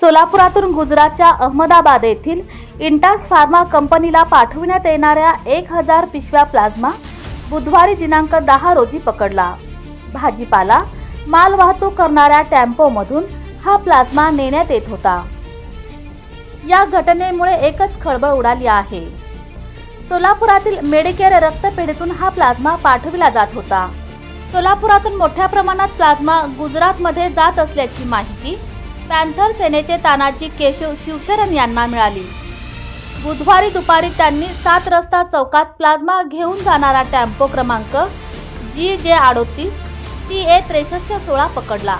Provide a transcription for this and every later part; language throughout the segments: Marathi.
सोलापुरातून गुजरातच्या अहमदाबाद येथील इंटास फार्मा कंपनीला पाठविण्यात येणाऱ्या एक हजार पिशव्या प्लाझ्मा बुधवारी दिनांक दहा रोजी पकडला. भाजीपाला मालवाहतूक करणाऱ्या टेम्पोमधून हा प्लाझ्मा नेण्यात येत होता. या घटनेमुळे एकच खळबळ उडाली आहे. सोलापुरातील मेडिकेअर रक्तपेढीतून हा प्लाझ्मा पाठविला जात होता. सोलापुरातून मोठ्या प्रमाणात प्लाझ्मा गुजरातमध्ये जात असल्याची माहिती पॅन्थर सेनेचे तानाजी केशव शिवशरण यांना मिळाली. बुधवारी दुपारी त्यांनी सात रस्ता चौकात प्लाझ्मा घेऊन जाणारा टेम्पो क्रमांक जी जे अडोतीस टी ए त्रेसष्ट सोळा पकडला.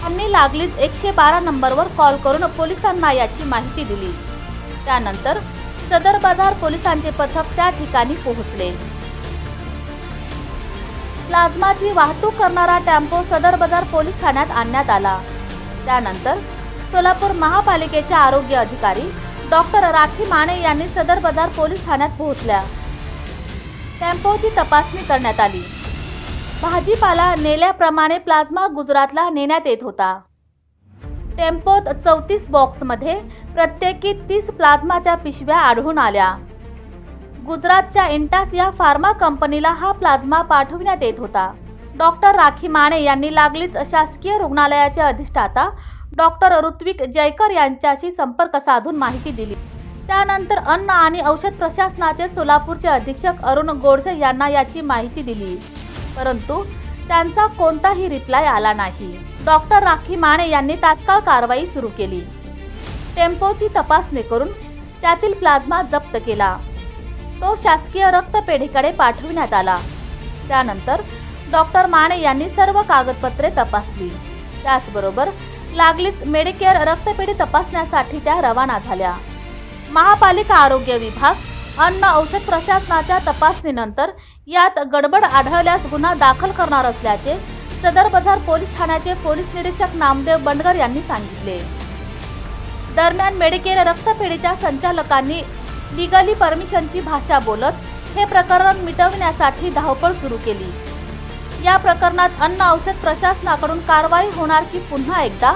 त्यांनी लागलीच एकशे बारा नंबरवर कॉल करून पोलिसांना याची माहिती दिली. त्यानंतर सदर बाजार पोलिसांचे पथक त्या ठिकाणी पोहोचले. प्लाझ्माची वाहतूक करणारा टेम्पो सदर बाजार पोलीस ठाण्यात आणण्यात आला. त्यानंतर सोलापूर महापालिकेचे आरोग्य अधिकारी डॉक्टर राखी माने यांनी सदर बाजार पोलीस ठाण्यात पोहोचल्या. टेम्पोची तपासणी करण्यात आली. भाजीपाला नेल्याप्रमाणे प्लाझ्मा गुजरातला नेण्यात येत होता. टेम्पोत चौतीस बॉक्समध्ये प्रत्येकी तीस प्लाझ्माच्या पिशव्या आढळून आल्या. गुजरातच्या इंटास या फार्मा कंपनीला हा प्लाझ्मा पाठविण्यात येत होता. डॉक्टर राखी माने यांनी लागलीच शासकीय रुग्णालयाचे अधिष्ठाता डॉक्टर ऋत्विक जयकर यांच्याशी संपर्क साधून माहिती दिली. त्यानंतर अन्न आणि औषध प्रशासनाचे सोलापूरचे अधीक्षक अरुण गोडसे यांना याची माहिती दिली. परंतु त्यांचा कोणताही रिप्लाय आला नाही. डॉक्टर राखी माने यांनी तात्काळ कारवाई सुरू केली. टेम्पोची तपासणी करून त्यातील प्लाझ्मा जप्त केला. तो शासकीय रक्तपेढीकडे पाठविण्यात आला. त्यानंतर डॉक्टर माने यांनी सर्व कागदपत्रे तपासली. त्याचबरोबर लागलीच मेडिकेअर रक्तपेढी तपासण्यासाठी त्या रवाना झाल्या. महापालिका आरोग्य विभाग अन्न औषध प्रशासनाच्या तपासणीनंतर यात गडबड आढळल्यास गुन्हा दाखल करणार असल्याचे सदर बाजार पोलीस ठाण्याचे पोलीस निरीक्षक नामदेव बंडगर यांनी सांगितले. दरम्यान मेडिकेअर रक्तपेढीच्या संचालकांनी लिगली परमिशनची भाषा बोलत हे प्रकरण मिटवण्यासाठी धावपळ सुरू केली. या प्रकरणात अन्न औषध प्रशासनाकडून कारवाई होणार की पुन्हा एकदा?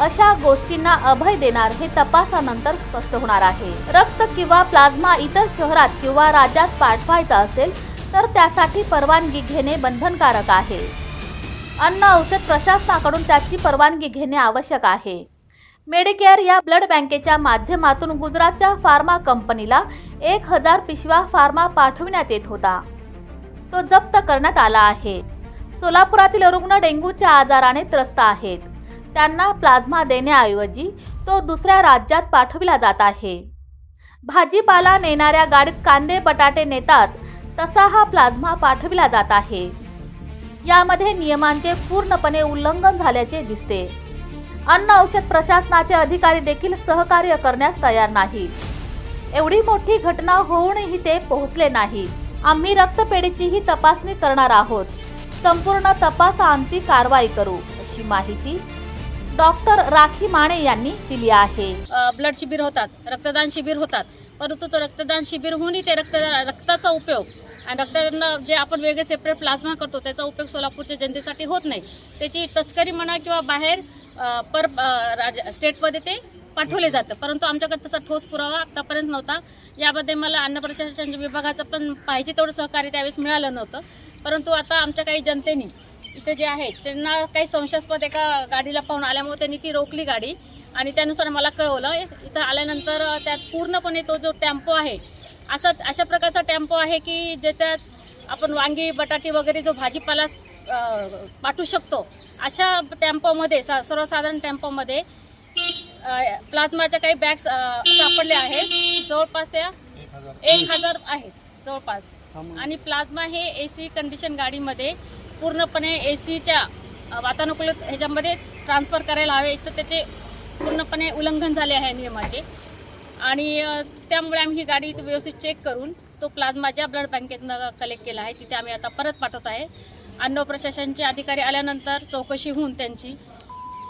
अशा गोष्टींना अभय देणार हे तपासानंतर स्पष्ट होणार आहे. रक्त किंवा प्लाझ्मा इतर शहरात किंवा राज्यात पाठवायचा असेल तर त्यासाठी परवानगी घेणे बंधनकारक आहे. अन्न औषध प्रशासनाकडून त्याची परवानगी घेणे आवश्यक आहे. मेडिकेअर या ब्लड बँकेच्या माध्यमातून गुजरातच्या फार्मा कंपनीला एक हजार पिशव्या फार्मा पाठविण्यात येत होता. तो जप्त करण्यात आला आहे. सोलापुरातील रुग्ण डेंग्यूच्या आजाराने त्रस्त आहेत. त्यांना प्लाझ्मा देण्याऐवजी तो दुसऱ्या राज्यात पाठविला जात आहे. भाजीपाला नेणाऱ्या गाडीत कांदे बटाटे नेतात तसा हा प्लाझ्मा पाठविला जात आहे. यामध्ये नियमांचे पूर्णपणे उल्लंघन झाल्याचे दिसते. अन्न औषध प्रशासनाचे अधिकारी देखील सहकार्य करण्यास तयार नाही एवढी मोठी घटना होऊनही ते पोहोचले नाही. आम्ही रक्तपेढीचीही तपासणी करणार आहोत. संपूर्ण तपासाअंती कारवाई करू अशी माहिती डॉक्टर राखी माने यांनी दिली आहे. ब्लड शिबिर होतात रक्तदान शिबिर होतात. परंतु तो रक्तदान शिबिर होऊनही ते रक्त रक्ताचा उपयोग आणि रक्तदान जे आपण वेगळे सेपरेट प्लाझ्मा करतो त्याचा उपयोग सोलापूरच्या जनतेसाठी होत नाही. त्याची तस्करी म्हणा किंवा बाहेर पर राज स्टेटमध्ये ते पाठवले जातं. परंतु आमच्याकडे तसा ठोस पुरावा आतापर्यंत नव्हता. यामध्ये मला अन्न प्रशासन विभागाचं पण पाहिजे तेवढं सहकार्य त्यावेळेस मिळालं नव्हतं. परंतु आता आमच्या काही जनतेने इथे जे आहेत त्यांना काही संशयास्पद एका गाडीला पाहून आल्यामुळे त्यांनी ती रोखली गाडी. आणि त्यानुसार मला कळवलं इथं आल्यानंतर त्यात पूर्णपणे तो जो टेम्पो आहे असा अशा प्रकारचा टेम्पो आहे की ज्याच्यात आपण वांगी बटाटे वगैरे जो भाजीपाला पाठवू शकतो अशा टेम्पोमध्ये सा सर्वसाधारण टेम्पोमध्ये प्लाझ्माच्या काही बॅग्स सापडल्या आहेत. जवळपास त्या एक हजार आहेत. जवळपास. आणि प्लाझ्मा हे ए सी कंडिशन गाडीमध्ये पूर्णपणे ए सीच्या वातानुकूलित ह्याच्यामध्ये ट्रान्सफर करायला हवे. तर त्याचे पूर्णपणे उल्लंघन झाले आहे नियमाचे. आणि त्यामुळे आम्ही ही गाडी व्यवस्थित चेक करून तो प्लाझ्मा ज्या ब्लड बँकेतनं कलेक्ट केला आहे. तिथे आम्ही आता परत पाठवत आहे. अन्न प्रशासनचे अधिकारी आल्यानंतर चौकशी होऊन त्यांची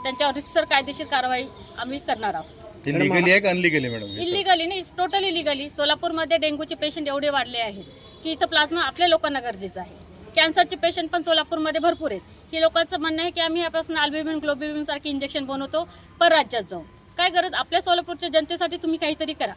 त्यांच्यावर रितसर कायदेशीर कारवाई आम्ही करणार आहोत. हे लिगली आहे का अनलिगली मॅडम हे इलिगली नाही टोटली इलिगली सोलापूरमध्ये डेंग्यूचे पेशंट एवढे वाढले आहेत की इथं प्लाझ्मा आपल्या लोकांना गरजेचं आहे. कॅन्सरचे पेशंट पण सोलापूरमध्ये भरपूर आहेत. की लोकांचं म्हणणं आहे की आम्ही यापासून अल्बिमिन ग्लोबिमिन सारखे इंजेक्शन बनवतो परराज्यात जाऊन काय गरज? आपल्या सोलापूरच्या जनतेसाठी तुम्ही काहीतरी करा.